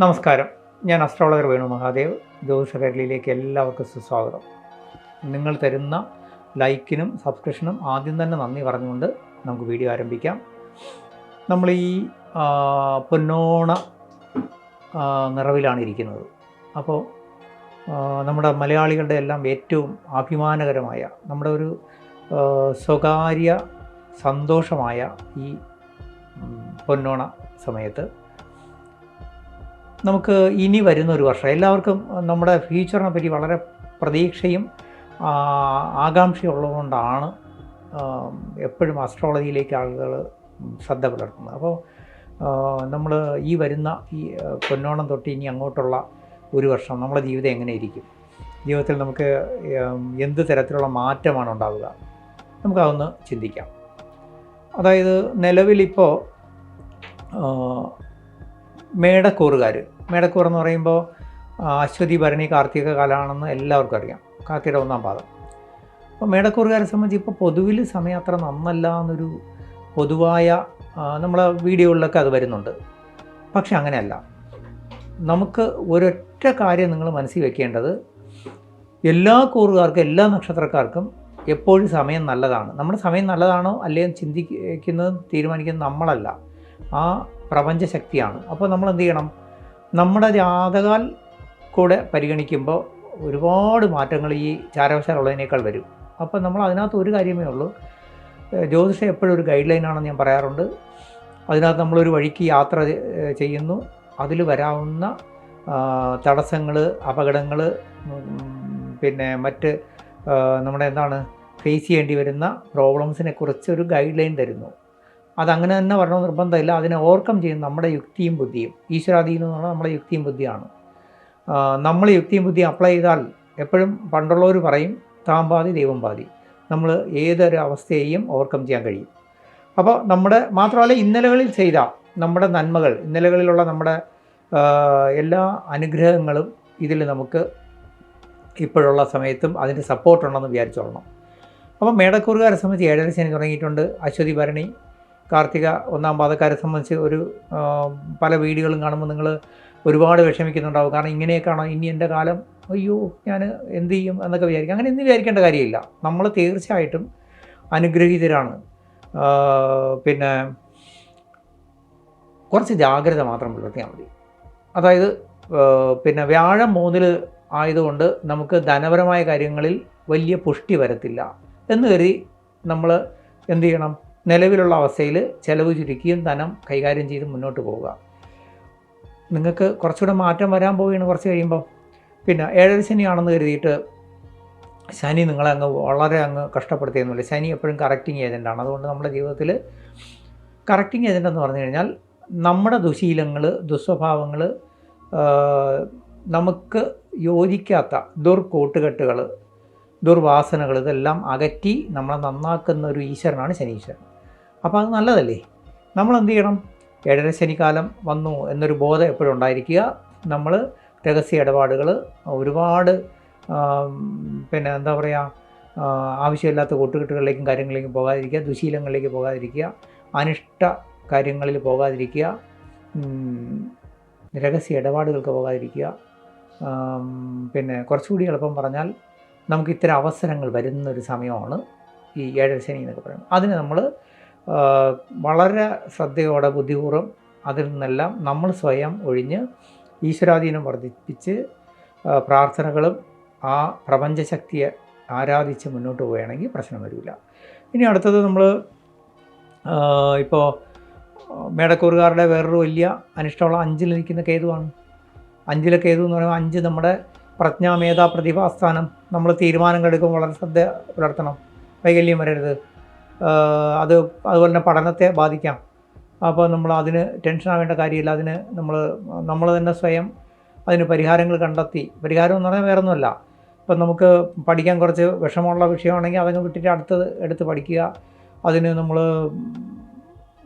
നമസ്കാരം. ഞാൻ അസ്ട്രോളജർ വേണു മഹാദേവ്. ജ്യോതിഷകരലിയിലേക്ക് എല്ലാവർക്കും സുസ്വാഗതം. നിങ്ങൾ തരുന്ന ലൈക്കിനും സബ്സ്ക്രിപ്ഷനും ആദ്യം തന്നെ നന്ദി പറഞ്ഞുകൊണ്ട് നമുക്ക് വീഡിയോ ആരംഭിക്കാം. നമ്മൾ ഈ പൊന്നോണ നിറവിലാണ് ഇരിക്കുന്നത്. അപ്പോൾ നമ്മുടെ മലയാളികളുടെ എല്ലാം ഏറ്റവും അഭിമാനകരമായ നമ്മുടെ ഒരു സ്വകാര്യ സന്തോഷമായ ഈ പൊന്നോണ സമയത്ത് നമുക്ക് ഇനി വരുന്ന ഒരു വർഷം. എല്ലാവർക്കും നമ്മുടെ ഫ്യൂച്ചറിനെ പറ്റി വളരെ പ്രതീക്ഷയും ആകാംക്ഷയുള്ളതുകൊണ്ടാണ് എപ്പോഴും അസ്ട്രോളജിയിലേക്ക് ആളുകൾ ശ്രദ്ധ പുലർത്തുന്നത്. അപ്പോൾ നമ്മൾ ഈ വരുന്ന ഈ പൊന്നോണം തൊട്ട് ഇനി അങ്ങോട്ടുള്ള ഒരു വർഷം നമ്മുടെ ജീവിതം എങ്ങനെ ഇരിക്കും? ജീവിതത്തിൽ നമുക്ക് എന്ത് തരത്തിലുള്ള മാറ്റമാണ് ഉണ്ടാവുക? നമുക്കതൊന്ന് ചിന്തിക്കാം. അതായത് നിലവിലിപ്പോൾ മേടക്കൂറുകാർ മേടക്കൂർ എന്ന് പറയുമ്പോൾ അശ്വതി ഭരണി കാർത്തിക കാലമാണെന്ന് എല്ലാവർക്കും അറിയാം. കാർത്തിയുടെ ഒന്നാം പാദം. അപ്പോൾ മേടക്കൂറുകാരെ സംബന്ധിച്ച് ഇപ്പോൾ പൊതുവിൽ സമയം അത്ര നന്നല്ല എന്നൊരു പൊതുവായ നമ്മളെ വീഡിയോകളിലൊക്കെ അത് വരുന്നുണ്ട്. പക്ഷെ അങ്ങനെയല്ല. നമുക്ക് ഒരൊറ്റ കാര്യം നിങ്ങൾ മനസ്സിൽ വെക്കേണ്ടത് എല്ലാ കൂറുകാർക്കും എല്ലാ നക്ഷത്രക്കാർക്കും എപ്പോഴും സമയം നല്ലതാണ്. നമ്മുടെ സമയം നല്ലതാണോ അല്ലെങ്കിൽ ചിന്തിക്കുന്നത് തീരുമാനിക്കുന്നത് നമ്മളല്ല. ആ പ്രപഞ്ച ശക്തിയാണ് അപ്പോൾ നമ്മൾ എന്ത് ചെയ്യണം? നമ്മുടെ ജാതകാൽ കൂടെ പരിഗണിക്കുമ്പോൾ ഒരുപാട് മാറ്റങ്ങൾ ഈ ചാരവശാലുള്ളതിനേക്കാൾ വരും. അപ്പോൾ നമ്മൾ അതിനകത്ത് ഒരു കാര്യമേ ഉള്ളൂ. ജ്യോതിഷം എപ്പോഴും ഒരു ഗൈഡ് ലൈനാണെന്ന് ഞാൻ പറയാറുണ്ട്. അതിനകത്ത് നമ്മളൊരു വഴിക്ക് യാത്ര ചെയ്യുന്നു. അതിൽ വരാവുന്ന തടസ്സങ്ങൾ അപകടങ്ങൾ പിന്നെ മറ്റ് നമ്മുടെ എന്താണ് ഫേസ് ചെയ്യേണ്ടി വരുന്ന പ്രോബ്ലംസിനെ കുറിച്ച് ഒരു ഗൈഡ് ലൈൻ തരുന്നു. അതങ്ങനെ തന്നെ വരണമെന്ന് നിർബന്ധമില്ല. അതിനെ ഓവർകം ചെയ്യുന്ന നമ്മുടെ യുക്തിയും ബുദ്ധിയും. ഈശ്വരാധീനം എന്ന് പറഞ്ഞാൽ നമ്മുടെ യുക്തിയും ബുദ്ധിയാണ്. നമ്മൾ യുക്തിയും ബുദ്ധിയും അപ്ലൈ ചെയ്താൽ എപ്പോഴും പണ്ടുള്ളവർ പറയും താൻ പാതി ദൈവം പാതി. നമ്മൾ ഏതൊരു അവസ്ഥയെയും ഓവർകം ചെയ്യാൻ കഴിയും. അപ്പോൾ നമ്മുടെ മാത്രമല്ല ഇന്നലകളിൽ ചെയ്ത നമ്മുടെ നന്മകൾ ഇന്നലകളിലുള്ള നമ്മുടെ എല്ലാ അനുഗ്രഹങ്ങളും ഇതിൽ നമുക്ക് ഇപ്പോഴുള്ള സമയത്തും അതിന്റെ സപ്പോർട്ടുണ്ടെന്ന് വിചാരിച്ചോളണം. അപ്പോൾ മേടക്കൂറുകാരെ സംബന്ധിച്ച് ഏഴര ശനി തുടങ്ങിയിട്ടുണ്ട്. അശ്വതി ഭരണി കാർത്തിക ഒന്നാം പാതക്കാരെ സംബന്ധിച്ച് ഒരു പല വീഡിയോകളും കാണുമ്പോൾ നിങ്ങൾ ഒരുപാട് വിഷമിക്കുന്നുണ്ടാവും. കാരണം ഇങ്ങനെയൊക്കെയാണോ? ഇനി എന്റെ കാലം അയ്യോ ഞാൻ എന്ത് ചെയ്യും എന്നൊക്കെ വിചാരിക്കും. അങ്ങനെ എന്ത് വിചാരിക്കേണ്ട കാര്യമില്ല. നമ്മൾ തീർച്ചയായിട്ടും അനുഗ്രഹീതരാണ്. പിന്നെ കുറച്ച് ജാഗ്രത മാത്രം പുലർത്തിയാൽ മതി. അതായത് പിന്നെ വ്യാഴം മൂന്നിൽ ആയതുകൊണ്ട് നമുക്ക് ധനപരമായ കാര്യങ്ങളിൽ വലിയ പുഷ്ടി വരത്തില്ല എന്ന് കരുതി നമ്മൾ എന്ത് ചെയ്യണം? നിലവിലുള്ള അവസ്ഥയിൽ ചിലവ് ചുരുക്കിയും ധനം കൈകാര്യം ചെയ്ത് മുന്നോട്ട് പോവുക. നിങ്ങൾക്ക് കുറച്ചുകൂടെ മാറ്റം വരാൻ പോവുകയാണ് കുറച്ച് കഴിയുമ്പോൾ പിന്നെ ഏഴര ശനിയാണെന്ന് കരുതിയിട്ട് ശനി നിങ്ങളെ അങ്ങ് വളരെ അങ്ങ് കഷ്ടപ്പെടുത്തിയൊന്നുമില്ല ശനി എപ്പോഴും കറക്റ്റിംഗ് ഏജന്റാണ് അതുകൊണ്ട് നമ്മുടെ ജീവിതത്തിൽ കറക്റ്റിംഗ് ഏജന്റ് എന്ന് പറഞ്ഞു കഴിഞ്ഞാൽ നമ്മുടെ ദുശീലങ്ങൾ ദുസ്വഭാവങ്ങൾ നമുക്ക് യോജിക്കാത്ത ദുർകൂട്ടുകെട്ടുകൾ ദുർവാസനകൾ ഇതെല്ലാം അകറ്റി നമ്മളെ നന്നാക്കുന്ന ഒരു ഈശ്വരനാണ് ശനീശ്വരൻ. അപ്പോൾ അത് നല്ലതല്ലേ? നമ്മൾ എന്ത് ചെയ്യണം? ഏഴര ശനിക്കാലം വന്നു എന്നൊരു ബോധം എപ്പോഴും ഉണ്ടായിരിക്കുക. നമ്മൾ രഹസ്യ ഇടപാടുകൾ ഒരുപാട് പിന്നെ എന്താ പറയുക ആവശ്യമില്ലാത്ത കൂട്ടുകെട്ടുകളിലേക്കും കാര്യങ്ങളിലേക്കും പോകാതിരിക്കുക ദുശീലങ്ങളിലേക്ക് പോകാതിരിക്കുക അനിഷ്ട കാര്യങ്ങളിൽ പോകാതിരിക്കുക രഹസ്യ ഇടപാടുകൾക്ക് പോകാതിരിക്കുക. പിന്നെ കുറച്ചുകൂടി എളുപ്പം പറഞ്ഞാൽ നമുക്ക് ഇത്തരം അവസരങ്ങൾ വരുന്നൊരു സമയമാണ് ഈ ഏഴര ശനി എന്നൊക്കെ പറയുന്നത്. അതിന് നമ്മൾ വളരെ ശ്രദ്ധയോടെ ബുദ്ധിപൂർവം അതിൽ നിന്നെല്ലാം നമ്മൾ സ്വയം ഒഴിഞ്ഞ് ഈശ്വരാധീനം വർദ്ധിപ്പിച്ച് പ്രാർത്ഥനകളും ആ പ്രപഞ്ചശക്തിയെ ആരാധിച്ച് മുന്നോട്ട് പോവുകയാണെങ്കിൽ പ്രശ്നം വരില്ല. ഇനി അടുത്തത് നമ്മൾ ഇപ്പോൾ മേടക്കൂറുകാരുടെ വേറൊരു വലിയ അനിഷ്ടമുള്ള അഞ്ചിൽ നിൽക്കുന്ന കേതുവാണ്. അഞ്ചിലെ കേതു എന്ന് പറയുമ്പോൾ അഞ്ച് നമ്മുടെ പ്രജ്ഞാമേധ പ്രതിഭാസ്ഥാനം നമ്മൾ തീരുമാനങ്ങൾ എടുക്കുമ്പോൾ വളരെ ശ്രദ്ധ പുലർത്തണം. വൈകല്യം വരരുത്. അത് അതുപോലെ തന്നെ പഠനത്തെ ബാധിക്കാം. അപ്പോൾ നമ്മൾ അതിന് ടെൻഷൻ ആവേണ്ട കാര്യമില്ല. അതിന് നമ്മൾ നമ്മൾ തന്നെ സ്വയം അതിന് പരിഹാരങ്ങൾ കണ്ടെത്തി. പരിഹാരം എന്ന് പറഞ്ഞാൽ വേറെ ഒന്നുമല്ല ഇപ്പം നമുക്ക് പഠിക്കാൻ കുറച്ച് വിഷമമുള്ള വിഷയമാണെങ്കിൽ അതങ്ങ് വിട്ടിട്ട് അടുത്തത് എടുത്ത് പഠിക്കുക. അതിന് നമ്മൾ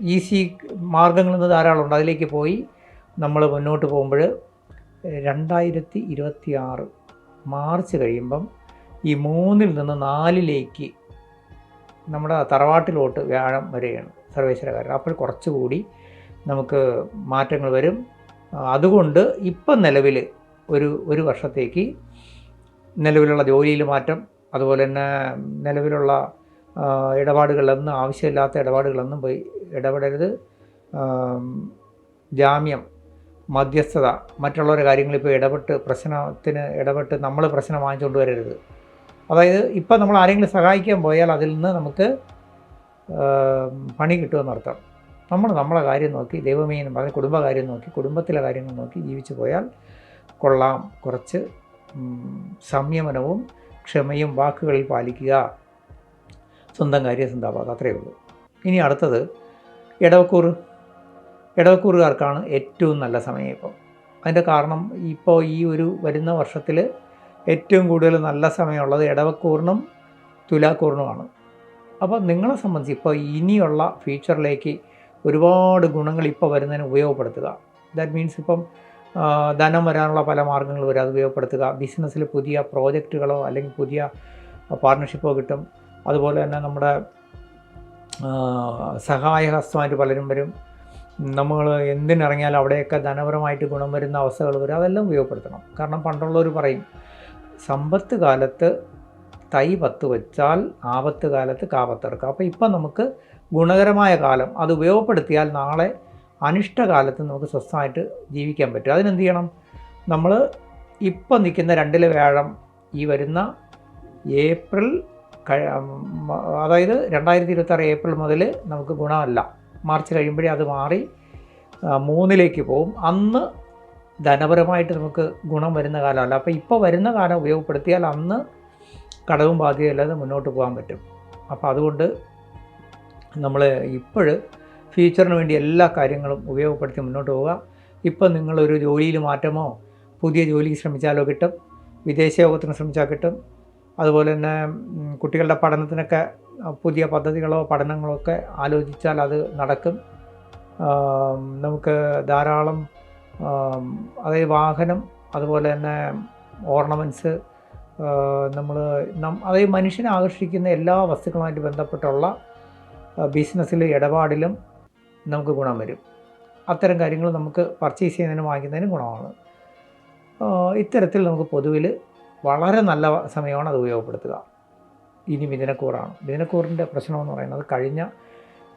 ഈസി മാർഗങ്ങൾ നിന്ന് ധാരാളമുണ്ട് അതിലേക്ക് പോയി നമ്മൾ മുന്നോട്ട് പോകുമ്പോൾ രണ്ടായിരത്തി ഇരുപത്തി ആറ് മാർച്ച് കഴിയുമ്പം ഈ മൂന്നിൽ നിന്ന് നാലിലേക്ക് നമ്മുടെ തറവാട്ടിലോട്ട് വ്യാഴം വരികയാണ് സർവേശ്വരകാരൻ. അപ്പോൾ കുറച്ചുകൂടി നമുക്ക് മാറ്റങ്ങൾ വരും. അതുകൊണ്ട് ഇപ്പം നിലവിൽ ഒരു ഒരു വർഷത്തേക്ക് നിലവിലുള്ള ജോലിയിൽ മാറ്റം അതുപോലെ തന്നെ നിലവിലുള്ള ആ, ഇടപാടുകളിലൊന്നും ആവശ്യമില്ലാത്ത ഇടപാടുകളൊന്നും പോയി ഇടപെടരുത്. ജാമ്യം മധ്യസ്ഥത മറ്റുള്ളവരുടെ കാര്യങ്ങളിൽ ഇപ്പോൾ ഇടപെട്ട് പ്രശ്നത്തിന് ഇടപെട്ട് നമ്മൾ പ്രശ്നം വാങ്ങിച്ചുകൊണ്ട് വരരുത്. അതായത് ഇപ്പം നമ്മൾ ആരെങ്കിലും സഹായിക്കാൻ പോയാൽ അതിൽ നിന്ന് നമുക്ക് പണി കിട്ടുമെന്നർത്ഥം നമ്മൾ നമ്മളെ കാര്യം നോക്കി ദൈവമേ പറഞ്ഞ് കുടുംബകാര്യം നോക്കി കുടുംബത്തിലെ കാര്യങ്ങൾ നോക്കി ജീവിച്ചു പോയാൽ കൊള്ളാം. കുറച്ച് സംയമനവും ക്ഷമയും വാക്കുകളിൽ പാലിക്കുക. സ്വന്തം കാര്യം സ്വന്തമാക്കുക അത്രയേ ഉള്ളൂ. ഇനി അടുത്തത് ഇടവക്കൂർ ഇടവക്കൂറുകാർക്കാണ് ഏറ്റവും നല്ല സമയം ഇപ്പം. അതിന്റെ കാരണം ഇപ്പോൾ ഈ ഒരു വരുന്ന വർഷത്തിൽ ഏറ്റവും കൂടുതൽ നല്ല സമയമുള്ളത് ഇടവക്കൂറിനും തുലാക്കൂറിനുമാണ്. അപ്പോൾ നിങ്ങളെ സംബന്ധിച്ച് ഇപ്പോൾ ഇനിയുള്ള ഫ്യൂച്ചറിലേക്ക് ഒരുപാട് ഗുണങ്ങൾ ഇപ്പോൾ വരുന്നതിന് ഉപയോഗപ്പെടുത്തുക. ദാറ്റ് മീൻസ് ഇപ്പം ധനം വരാനുള്ള പല മാർഗങ്ങൾ വരും അത് ഉപയോഗപ്പെടുത്തുക. ബിസിനസ്സിൽ പുതിയ പ്രോജക്റ്റുകളോ അല്ലെങ്കിൽ പുതിയ പാർട്ട്ണർഷിപ്പോ കിട്ടും. അതുപോലെ തന്നെ നമ്മുടെ സഹായഹസ്തമായിട്ട് പലരും വരും. നമ്മൾ എന്തിനിറങ്ങിയാലും അവിടെയൊക്കെ ധനപരമായിട്ട് ഗുണം വരുന്ന അവസ്ഥകൾ വരും. അതെല്ലാം ഉപയോഗപ്പെടുത്തണം. കാരണം പണ്ടുള്ളവർ പറയും സമ്പത്ത് കാലത്ത് തൈ പത്ത് വെച്ചാൽ ആപത്ത് കാലത്ത് കാപത്തിറക്കുക അപ്പോൾ ഇപ്പം നമുക്ക് ഗുണകരമായ കാലം അത് ഉപയോഗപ്പെടുത്തിയാൽ നാളെ അനിഷ്ടകാലത്ത് നമുക്ക് സ്വസ്ഥമായിട്ട് ജീവിക്കാൻ പറ്റും. അതിനെന്ത് ചെയ്യണം? നമ്മൾ ഇപ്പം നിൽക്കുന്ന രണ്ടിലെ വ്യാഴം ഈ വരുന്ന ഏപ്രിൽ അതായത് രണ്ടായിരത്തി ഇരുപത്താറ് ഏപ്രിൽ മുതൽ നമുക്ക് ഗുണമല്ല. മാർച്ച് കഴിയുമ്പോഴേ അത് മാറി മൂന്നിലേക്ക് പോകും. അന്ന് ധനപരമായിട്ട് നമുക്ക് ഗുണം വരുന്ന കാലമല്ല. അപ്പോൾ ഇപ്പോൾ വരുന്ന കാലം ഉപയോഗപ്പെടുത്തിയാൽ അന്ന് കടവും ബാധ്യതയില്ലാതെ മുന്നോട്ട് പോകാൻ പറ്റും. അപ്പോൾ അതുകൊണ്ട് നമ്മൾ ഇപ്പോൾ ഫ്യൂച്ചറിന് വേണ്ടി എല്ലാ കാര്യങ്ങളും ഉപയോഗപ്പെടുത്തി മുന്നോട്ട് പോവുക. ഇപ്പം നിങ്ങളൊരു ജോലിയിൽ മാറ്റമോ പുതിയ ജോലിക്ക് ശ്രമിച്ചാലോ കിട്ടും വിദേശ യോഗത്തിന് ശ്രമിച്ചാൽ കിട്ടും. അതുപോലെ തന്നെ കുട്ടികളുടെ പഠനത്തിനൊക്കെ പുതിയ പദ്ധതികളോ പഠനങ്ങളോ ഒക്കെ ആലോചിച്ചാൽ അത് നടക്കും. നമുക്ക് ധാരാളം അതായത് വാഹനം അതുപോലെ തന്നെ ഓർണമെന്റ്സ് നമ്മൾ അതായത് മനുഷ്യനെ ആകർഷിക്കുന്ന എല്ലാ വസ്തുക്കളുമായിട്ട് ബന്ധപ്പെട്ടുള്ള ബിസിനസ്സിൽ ഇടപാടിലും നമുക്ക് ഗുണം വരും. അത്തരം കാര്യങ്ങൾ നമുക്ക് പർച്ചേസ് ചെയ്യുന്നതിനും വാങ്ങിക്കുന്നതിനും ഗുണമാണ്. ഇത്തരത്തിൽ നമുക്ക് പൊതുവിൽ വളരെ നല്ല സമയമാണ് അത് ഉപയോഗപ്പെടുത്തുക. ഇനി മിഥുനക്കൂറാണ്. മിഥുനക്കൂറിന്റെ പ്രശ്നമെന്ന് പറയുന്നത് കഴിഞ്ഞ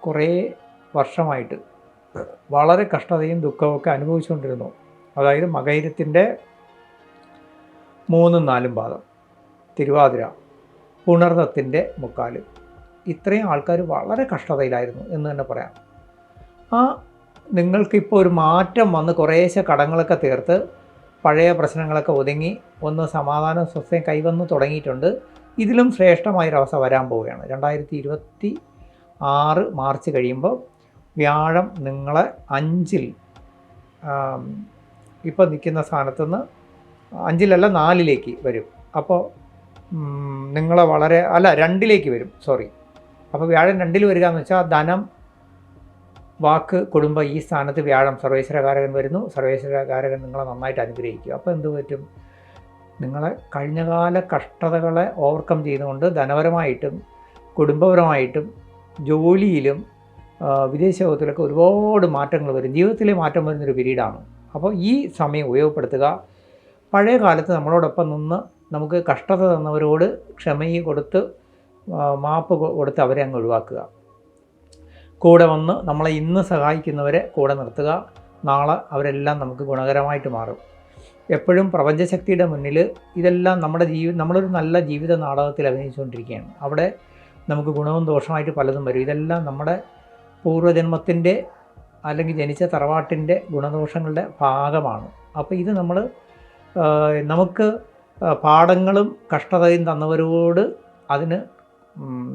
കുറേ വർഷമായിട്ട് വളരെ കഷ്ടതയും ദുഃഖവും ഒക്കെ അനുഭവിച്ചുകൊണ്ടിരുന്നു. അതായത് മകൈരത്തിന്റെ മൂന്നും നാലും പാദം തിരുവാതിര പുണർന്നത്തിന്റെ മുക്കാൽ ഇത്രയും ആൾക്കാർ വളരെ കഷ്ടതയിലായിരുന്നു എന്ന് തന്നെ പറയാം. ആ നിങ്ങൾക്കിപ്പോൾ ഒരു മാറ്റം വന്ന് കുറേശ്ശെ കടങ്ങളൊക്കെ തീർത്ത് പഴയ പ്രശ്നങ്ങളൊക്കെ ഒതുങ്ങി ഒന്ന് സമാധാനം സ്വസ്ഥയും കൈവന്ന് തുടങ്ങിയിട്ടുണ്ട്. ഇതിലും ശ്രേഷ്ഠമായൊരവസ്ഥ വരാൻ പോവുകയാണ്. രണ്ടായിരത്തി ഇരുപത്തി ആറ് മാർച്ച് കഴിയുമ്പോൾ വ്യാഴം നിങ്ങളെ അഞ്ചിൽ ഇപ്പോൾ നിൽക്കുന്ന സ്ഥാനത്തുനിന്ന് അഞ്ചിലല്ല നാലിലേക്ക് വരും. അപ്പോൾ നിങ്ങളെ വളരെ അല്ല രണ്ടിലേക്ക് വരും സോറി. അപ്പോൾ വ്യാഴം രണ്ടിൽ വരിക എന്ന് വെച്ചാൽ ധനം വാക്ക് കുടുംബം ഈ സ്ഥാനത്ത് വ്യാഴം. സർവേശ്വരകാരകൻ വരുന്നു സർവേശ്വരകാരകൻ നിങ്ങളെ നന്നായിട്ട് അനുഗ്രഹിക്കും അപ്പോൾ എന്ത് പറ്റും? നിങ്ങളെ കഴിഞ്ഞകാല കഷ്ടതകളെ ഓവർകം ചെയ്തുകൊണ്ട് ധനപരമായിട്ടും കുടുംബപരമായിട്ടും ജോലിയിലും വിദേശ ലോകത്തിലൊക്കെ ഒരുപാട് മാറ്റങ്ങൾ വരും. ജീവിതത്തിലെ മാറ്റം വരുന്നൊരു പീരീഡാണ്. അപ്പോൾ ഈ സമയം ഉപയോഗപ്പെടുത്തുക. പഴയ കാലത്ത് നമ്മളോടൊപ്പം നിന്ന് നമുക്ക് കഷ്ടത തന്നവരോട് ക്ഷമയും കൊടുത്ത് മാപ്പ് കൊടുത്ത് അവരെ അങ്ങ് ഒഴിവാക്കുക. കൂടെ വന്ന് നമ്മളെ ഇന്ന് സഹായിക്കുന്നവരെ കൂടെ നിർത്തുക. നാളെ അവരെല്ലാം നമുക്ക് ഗുണകരമായിട്ട് മാറും. എപ്പോഴും പ്രപഞ്ചശക്തിയുടെ മുന്നിൽ ഇതെല്ലാം നമ്മുടെ ജീവി നമ്മളൊരു നല്ല ജീവിത നാടകത്തിൽ അഭിനയിച്ചുകൊണ്ടിരിക്കുകയാണ്. അവിടെ നമുക്ക് ഗുണവും ദോഷമായിട്ട് പലതും വരും. ഇതെല്ലാം നമ്മുടെ പൂർവജന്മത്തിന്റെ അല്ലെങ്കിൽ ജനിച്ച തറവാട്ടിന്റെ ഗുണദോഷങ്ങളുടെ ഭാഗമാണ്. അപ്പോൾ ഇത് നമ്മൾ നമുക്ക് പാഠങ്ങളും കഷ്ടതയും തന്നവരോട് അതിന്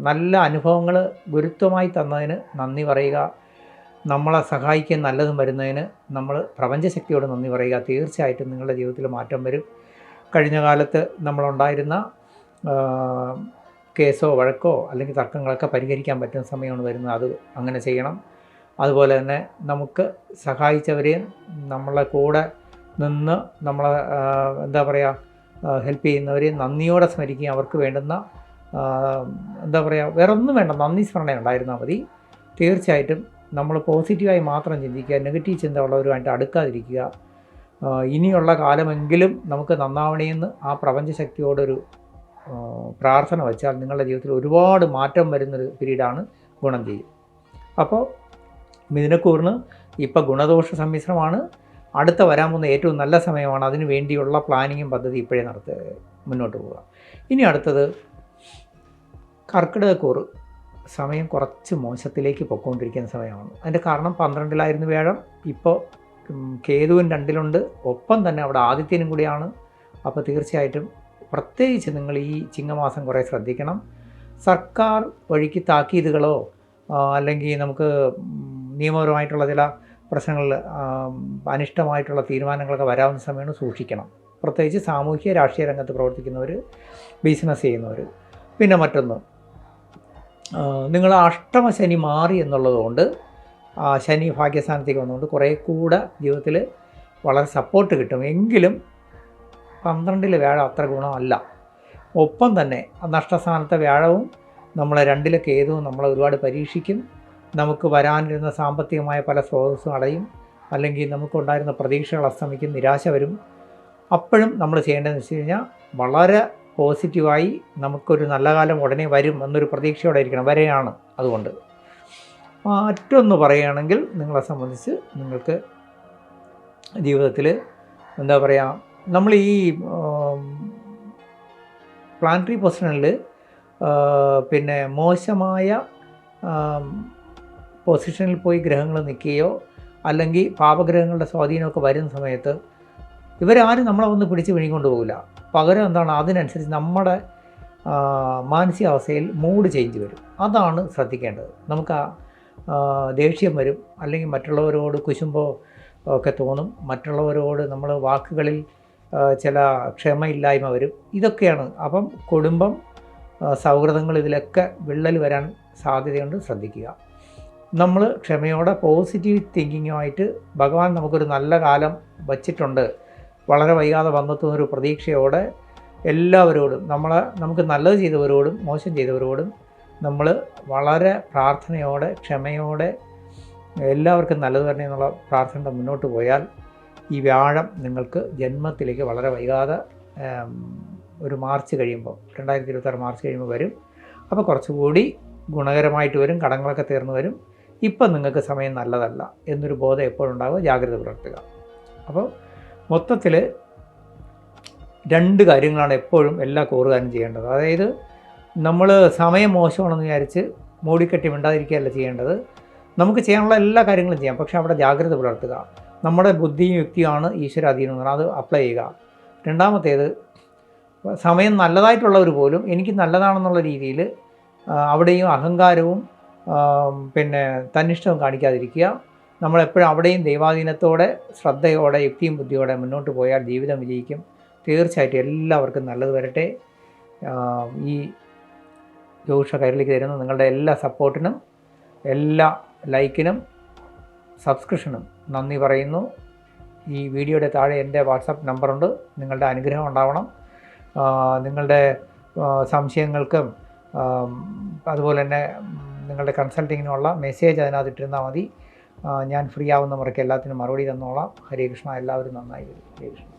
നല്ല അനുഭവങ്ങൾ ഗുരുത്വമായി തന്നതിന് നന്ദി പറയുക. നമ്മളെ സഹായിക്കാൻ നല്ലതും വരുന്നതിന് നമ്മൾ പ്രപഞ്ചശക്തിയോട് നന്ദി പറയുക. തീർച്ചയായിട്ടും നിങ്ങളുടെ ജീവിതത്തിൽ മാറ്റം വരും. കഴിഞ്ഞ കാലത്ത് നമ്മളുണ്ടായിരുന്ന കേസോ വഴക്കോ അല്ലെങ്കിൽ തർക്കങ്ങളൊക്കെ പരിഹരിക്കാൻ പറ്റുന്ന സമയമാണ് വരുന്നത്. അത് അങ്ങനെ ചെയ്യണം. അതുപോലെ തന്നെ നമുക്ക് സഹായിച്ചവരെയും നമ്മളെ കൂടെ നിന്ന് നമ്മളെ എന്താ പറയുക ഹെൽപ്പ് ചെയ്യുന്നവരെയും നന്ദിയോടെ സ്മരിക്കുകയും അവർക്ക് വേണ്ടുന്ന എന്താ പറയുക വേറെ ഒന്നും വേണ്ട നന്ദി സ്മരണ ഉണ്ടായിരുന്നാൽ മതി. തീർച്ചയായിട്ടും നമ്മൾ പോസിറ്റീവായി മാത്രം ചിന്തിക്കുക നെഗറ്റീവ് ചിന്ത ഉള്ളവരുമായിട്ട് അടുക്കാതിരിക്കുക. ഇനിയുള്ള കാലമെങ്കിലും നമുക്ക് നന്നാവണേന്ന് ആ പ്രപഞ്ചശക്തിയോടൊരു പ്രാർത്ഥന വച്ചാൽ നിങ്ങളുടെ ജീവിതത്തിൽ ഒരുപാട് മാറ്റം വരുന്നൊരു പീരീഡാണ് ഗുണം ചെയ്യും അപ്പോൾ മിഥുനക്കൂറിന് ഇപ്പോൾ ഗുണദോഷ സമ്മിശ്രമാണ്. അടുത്ത വരാൻ പോകുന്ന ഏറ്റവും നല്ല സമയമാണ്. അതിനു വേണ്ടിയുള്ള പ്ലാനിങ്ങും പദ്ധതി ഇപ്പോഴേ നടത്ത മുന്നോട്ട് പോവുക. ഇനി അടുത്തത് കർക്കിടകക്കൂറ് സമയം കുറച്ച് മോശത്തിലേക്ക് പൊയ്ക്കൊണ്ടിരിക്കുന്ന സമയമാണ്. അതിന്റെ കാരണം പന്ത്രണ്ടിലായിരുന്നു വേഴം ഇപ്പോൾ കേതുവിൻ കേതുവും രണ്ടിലുണ്ട്. ഒപ്പം തന്നെ അവിടെ ആദിത്യനും കൂടിയാണ്. അപ്പോൾ തീർച്ചയായിട്ടും പ്രത്യേകിച്ച് നിങ്ങൾ ഈ ചിങ്ങമാസം കുറേ ശ്രദ്ധിക്കണം. സർക്കാർ വഴിക്ക് താക്കീതുകളോ അല്ലെങ്കിൽ നമുക്ക് നിയമപരമായിട്ടുള്ള ചില പ്രശ്നങ്ങളിൽ അനിഷ്ടമായിട്ടുള്ള തീരുമാനങ്ങളൊക്കെ വരാവുന്ന സമയമാണ് സൂക്ഷിക്കണം. പ്രത്യേകിച്ച് സാമൂഹ്യ രാഷ്ട്രീയ രംഗത്ത് പ്രവർത്തിക്കുന്നവർ ബിസിനസ് ചെയ്യുന്നവർ പിന്നെ മറ്റൊന്ന് നിങ്ങൾ അഷ്ടമ ശനി മാറി എന്നുള്ളതുകൊണ്ട് ശനി ഭാഗ്യസ്ഥാനത്തേക്ക് വന്നുകൊണ്ട് കുറേ കൂടെ ജീവിതത്തിൽ വളരെ സപ്പോർട്ട് കിട്ടും. എങ്കിലും പന്ത്രണ്ടിൽ വ്യാഴം അത്ര ഗുണമല്ല. ഒപ്പം തന്നെ നഷ്ടസ്ഥാനത്തെ വ്യാഴവും നമ്മളെ രണ്ടിലെ കേതുവും നമ്മളെ ഒരുപാട് പരീക്ഷിക്കും. നമുക്ക് വരാനിരുന്ന സാമ്പത്തികമായ പല സ്രോതസ്സും അടയും. അല്ലെങ്കിൽ നമുക്കുണ്ടായിരുന്ന പ്രതീക്ഷകൾ അസ്തമിക്കും നിരാശ വരും. അപ്പോഴും നമ്മൾ ചെയ്യേണ്ടതെന്ന് വെച്ച് കഴിഞ്ഞാൽ വളരെ പോസിറ്റീവായി നമുക്കൊരു നല്ല കാലം ഉടനെ വരും എന്നൊരു പ്രതീക്ഷയോടെ ഇരിക്കണം. വരെയാണ് അതുകൊണ്ട്. മറ്റൊന്ന് പറയുകയാണെങ്കിൽ നിങ്ങളെ സംബന്ധിച്ച് നിങ്ങൾക്ക് ജീവിതത്തിൽ എന്താ പറയുക നമ്മൾ ഈ പ്ലാനറ്ററി പൊസിഷനിൽ പിന്നെ മോശമായ പൊസിഷനിൽ പോയി ഗ്രഹങ്ങൾ നിൽക്കുകയോ അല്ലെങ്കിൽ പാപഗ്രഹങ്ങളുടെ സ്വാധീനമൊക്കെ വരുന്ന സമയത്ത് ഇവരാരും നമ്മളെ ഒന്ന് പിടിച്ച് വിഴുങ്ങിക്കൊണ്ട് പോകില്ല. പകരം എന്താണ്? അതിനനുസരിച്ച് നമ്മുടെ മാനസികാവസ്ഥയിൽ മൂഡ് ചേഞ്ച് വരും. അതാണ് ശ്രദ്ധിക്കേണ്ടത്. നമുക്ക് ആ, ദേഷ്യം വരും. അല്ലെങ്കിൽ മറ്റുള്ളവരോട് കുശുമ്പോ ഒക്കെ തോന്നും. മറ്റുള്ളവരോട് നമ്മൾ വാക്കുകളിൽ ചില ക്ഷമയില്ലായ്മ വരും. ഇതൊക്കെയാണ്. അപ്പം കുടുംബം സൗഹൃദങ്ങൾ ഇതിലൊക്കെ വിള്ളൽ വരാൻ സാധ്യതയുണ്ട്. ശ്രദ്ധിക്കുക. നമ്മൾ ക്ഷമയോടെ പോസിറ്റീവ് തിങ്കിങ്ങുമായിട്ട് ഭഗവാൻ നമുക്കൊരു നല്ല കാലം വച്ചിട്ടുണ്ട്. വളരെ വൈകാതെ വന്നെത്തുന്നൊരു പ്രതീക്ഷയോടെ എല്ലാവരോടും നമ്മളെ നമുക്ക് നല്ലത് ചെയ്തവരോടും മോശം ചെയ്തവരോടും നമ്മൾ വളരെ പ്രാർത്ഥനയോടെ ക്ഷമയോടെ എല്ലാവർക്കും നല്ലത് തന്നെ എന്നുള്ള പ്രാർത്ഥന മുന്നോട്ട് പോയാൽ ഈ വ്യാഴം നിങ്ങൾക്ക് ജന്മത്തിലേക്ക് വളരെ വൈകാതെ ഒരു മാർച്ച് കഴിയുമ്പോൾ രണ്ടായിരത്തി ഇരുപത്താറ് മാർച്ച് കഴിയുമ്പോൾ വരും. അപ്പോൾ കുറച്ചുകൂടി ഗുണകരമായിട്ട് വരും കടങ്ങളൊക്കെ തീർന്നു വരും. ഇപ്പം നിങ്ങൾക്ക് സമയം നല്ലതല്ല എന്നൊരു ബോധം എപ്പോഴും ഉണ്ടാവുക ജാഗ്രത പുലർത്തുക. അപ്പോൾ മൊത്തത്തിൽ രണ്ട് കാര്യങ്ങളാണ് എപ്പോഴും എല്ലാ കോറുകാരും ചെയ്യേണ്ടത്. അതായത് നമ്മൾ സമയം മോശമാണെന്ന് വിചാരിച്ച് മൂടിക്കെട്ടി മിണ്ടാതിരിക്കുകയല്ല ചെയ്യേണ്ടത്. നമുക്ക് ചെയ്യാനുള്ള എല്ലാ കാര്യങ്ങളും ചെയ്യാം പക്ഷേ അവിടെ ജാഗ്രത പുലർത്തുക. നമ്മുടെ ബുദ്ധിയും യുക്തിയുമാണ് ഈശ്വരാധീനം എന്ന് പറഞ്ഞാൽ അത് അപ്ലൈ ചെയ്യുക. രണ്ടാമത്തേത് സമയം നല്ലതായിട്ടുള്ളവർ പോലും എനിക്ക് നല്ലതാണെന്നുള്ള രീതിയിൽ അവിടെയും അഹങ്കാരവും പിന്നെ തന്നിഷ്ടവും കാണിക്കാതിരിക്കുക. നമ്മളെപ്പോഴും അവിടെയും ദൈവാധീനത്തോടെ ശ്രദ്ധയോടെ യുക്തിയും ബുദ്ധിയോടെ മുന്നോട്ട് പോയാൽ ജീവിതം വിജയിക്കും. തീർച്ചയായിട്ടും എല്ലാവർക്കും നല്ലത് വരട്ടെ. ഈ ജോഷ കയറിലേക്ക് തരുന്ന നിങ്ങളുടെ എല്ലാ സപ്പോർട്ടിനും എല്ലാ ലൈക്കിനും സബ്സ്ക്രിപ്ഷനും നന്ദി പറയുന്നു. ഈ വീഡിയോയുടെ താഴെ എന്റെ വാട്സപ്പ് നമ്പറുണ്ട്. നിങ്ങളുടെ അനുഗ്രഹം ഉണ്ടാവണം. നിങ്ങളുടെ സംശയങ്ങൾക്കും അതുപോലെ തന്നെ നിങ്ങളുടെ കൺസൾട്ടിങ്ങിനുള്ള മെസ്സേജ് അതിനകത്ത് ഇട്ടിരുന്നാൽ മതി ഞാൻ ഫ്രീ ആവുന്ന മുറയ്ക്ക് എല്ലാത്തിനും മറുപടി തന്നോളാം. ഹരേ കൃഷ്ണ. എല്ലാവരും നന്നായി വരും.